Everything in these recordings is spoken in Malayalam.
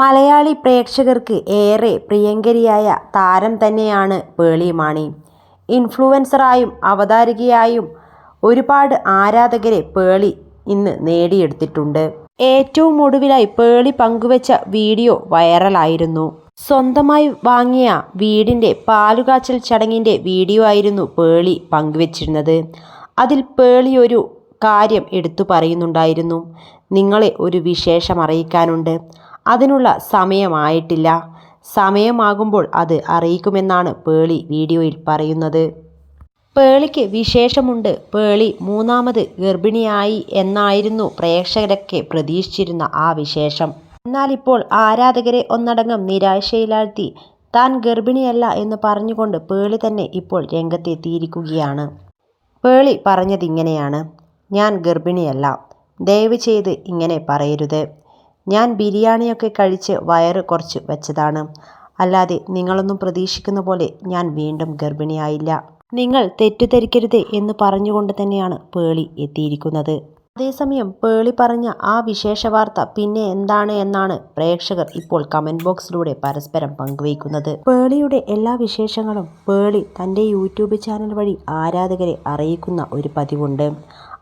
മലയാളി പ്രേക്ഷകർക്ക് ഏറെ പ്രിയങ്കരിയായ താരം തന്നെയാണ് പേളി മാണി. ഇൻഫ്ലുവൻസറായും അവതാരകയായും ഒരുപാട് ആരാധകരെ പേളി ഇന്ന് നേടിയെടുത്തിട്ടുണ്ട്. ഏറ്റവും ഒടുവിലായി പേളി പങ്കുവച്ച വീഡിയോ വൈറലായിരുന്നു. സ്വന്തമായി വാങ്ങിയ വീടിന്റെ പാലുകാച്ചൽ ചടങ്ങിന്റെ വീഡിയോ ആയിരുന്നു പേളി പങ്കുവച്ചിരുന്നത്. അതിൽ പേളി ഒരു കാര്യം എടുത്തു പറയുന്നുണ്ടായിരുന്നു. നിങ്ങളെ ഒരു വിശേഷം അറിയിക്കാനുണ്ട്. അതിനുള്ള സമയമായിട്ടില്ല. സമയമാകുമ്പോൾ അത് അറിയിക്കുമെന്നാണ് പേളി വീഡിയോയിൽ പറയുന്നത്. പേളിക്ക് വിശേഷമുണ്ട്. പേളി മൂന്നാമത് ഗർഭിണിയായി എന്നായിരുന്നു പ്രേക്ഷകരൊക്കെ പ്രതീക്ഷിച്ചിരുന്ന ആ വിശേഷം. എന്നാൽ ഇപ്പോൾ ആരാധകരെ ഒന്നടങ്കം നിരാശയിലാഴ്ത്തി താൻ ഗർഭിണിയല്ല എന്ന് പറഞ്ഞുകൊണ്ട് പേളി തന്നെ ഇപ്പോൾ രംഗത്തെത്തിയിരിക്കുകയാണ്. പേളി പറഞ്ഞതിങ്ങനെയാണ്. ഞാൻ ഗർഭിണിയല്ല. ദയവ് ചെയ്ത് ഇങ്ങനെ പറയരുത്. ഞാൻ ബിരിയാണിയൊക്കെ കഴിച്ച് വയറ് കുറച്ച് വെച്ചതാണ്. അല്ലാതെ നിങ്ങളൊന്നും പ്രതീക്ഷിക്കുന്ന പോലെ ഞാൻ വീണ്ടും ഗർഭിണിയായില്ല. നിങ്ങൾ തെറ്റിദ്ധരിക്കരുത് എന്ന് പറഞ്ഞുകൊണ്ട് തന്നെയാണ് പേളി എത്തിയിരിക്കുന്നത്. അതേസമയം പേളി പറഞ്ഞ ആ വിശേഷ വാർത്ത പിന്നെ എന്താണ് എന്നാണ് പ്രേക്ഷകർ ഇപ്പോൾ കമന്റ് ബോക്സിലൂടെ പരസ്പരം പങ്കുവയ്ക്കുന്നത്. പേളിയുടെ എല്ലാ വിശേഷങ്ങളും പേളി തന്റെ യൂട്യൂബ് ചാനൽ വഴി ആരാധകരെ അറിയിക്കുന്ന ഒരു പതിവുണ്ട്.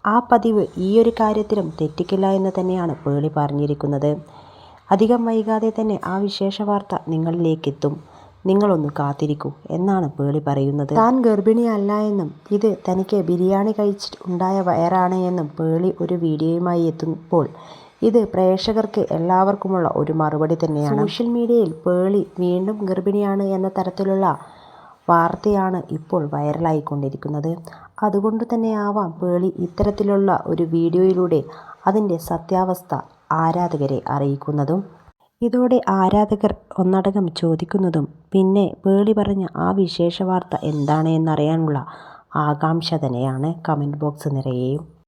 ആ പതിവ് ഈ ഒരു കാര്യത്തിലും തെറ്റിക്കില്ല എന്ന് തന്നെയാണ് പേളി പറഞ്ഞിരിക്കുന്നത്. അധികം വൈകാതെ തന്നെ ആ വിശേഷ വാർത്ത നിങ്ങളിലേക്കെത്തും. നിങ്ങളൊന്ന് കാത്തിരിക്കൂ എന്നാണ് പേളി പറയുന്നത്. താൻ ഗർഭിണിയല്ല എന്നും ഇത് തനിക്ക് ബിരിയാണി കഴിച്ചിട്ട് ഉണ്ടായ വയറാണ് എന്നും പേളി ഒരു വീഡിയോയുമായി എത്തുമ്പോൾ ഇത് പ്രേക്ഷകർക്ക് എല്ലാവർക്കുമുള്ള ഒരു മറുപടി തന്നെയാണ്. സോഷ്യൽ മീഡിയയിൽ പേളി വീണ്ടും ഗർഭിണിയാണ് എന്ന തരത്തിലുള്ള വാർത്തയാണ് ഇപ്പോൾ വൈറലായിക്കൊണ്ടിരിക്കുന്നത്. അതുകൊണ്ട് തന്നെ ആവാം പേളി ഇത്തരത്തിലുള്ള ഒരു വീഡിയോയിലൂടെ അതിന്റെ സത്യാവസ്ഥ ആരാധകരെ അറിയിക്കുന്നതും. ഇതോടെ ആരാധകർ ഒന്നടങ്കം ചോദിക്കുന്നതും പിന്നെ പേളി പറഞ്ഞ ആ വിശേഷ വാർത്ത എന്താണ് എന്നറിയാനുള്ള ആകാംക്ഷ തന്നെയാണ് കമന്റ് ബോക്സ് നിറയെയും.